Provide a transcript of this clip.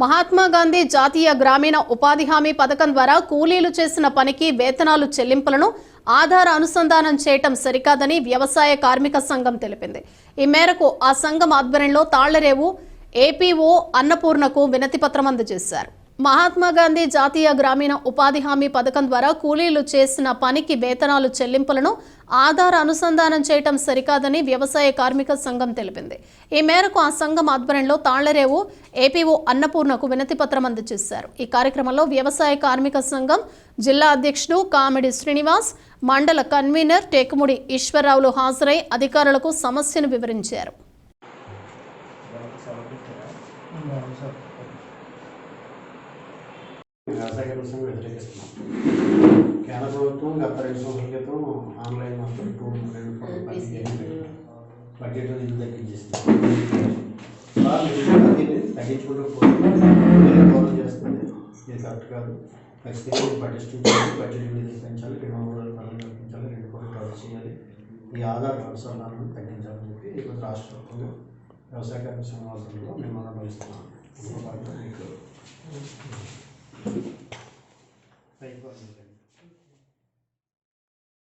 మహాత్మా గాంధీ జాతీయ గ్రామీణ ఉపాధి హామీ పథకం ద్వారా కూలీలు చేసిన పనికి వేతనాలు చెల్లింపులను ఆధార్ అనుసంధానం చేయటం సరికాదని వ్యవసాయ కార్మిక సంఘం తెలిపింది. ఈ మేరకు ఆ సంఘం ఆధ్వర్యంలో తాళ్ళరేవు ఏపీఓ అన్నపూర్ణకు వినతిపత్రం అందజేశారు. మహాత్మా గాంధీ జాతీయ గ్రామీణ ఉపాధి హామీ పథకం ద్వారా కూలీలు చేసిన పనికి వేతనాలు చెల్లింపులను ఆధార్ అనుసంధానం చేయటం సరికాదని వ్యవసాయ కార్మిక సంఘం తెలిపింది. ఈ మేరకు ఆ సంఘం ఆధ్వర్యంలో తాళ్ళరేవు ఏపీఓ అన్నపూర్ణకు వినతిపత్రం అందజేశారు. ఈ కార్యక్రమంలో వ్యవసాయ కార్మిక సంఘం జిల్లా అధ్యక్షుడు కామెడి శ్రీనివాస్ మండల కన్వీనర్ టేకుముడి ఈశ్వరరావులు హాజరై అధికారులకు సమస్యను వివరించారు. వ్యవసాయ కమిషన్ వ్యతిరేకిస్తున్నాం. కేంద్ర ప్రభుత్వం గత రెండు సంవత్సరాల క్రితం ఆన్లైన్ మొత్తం టూ రెండు బడ్జెట్ నిధులు తగ్గించేస్తుంది తగ్గించుకుంటూ పోతే గౌరవం చేస్తుంది. ఇది కరెక్ట్ కాదు. ఖచ్చితంగా పటిష్టించాలి బడ్జెట్ నిధులు పెంచాలి రెండు వందల రూపాయలు తగ్గించాలి రెండు కోట్లు కవర్ చేయాలి. ఈ ఆధార్ అనుసంధానాలను తగ్గించాలని చెప్పి రాష్ట్ర ప్రభుత్వం వ్యవసాయ కార్మిక మేము అనుభవిస్తున్నాం మీకు got me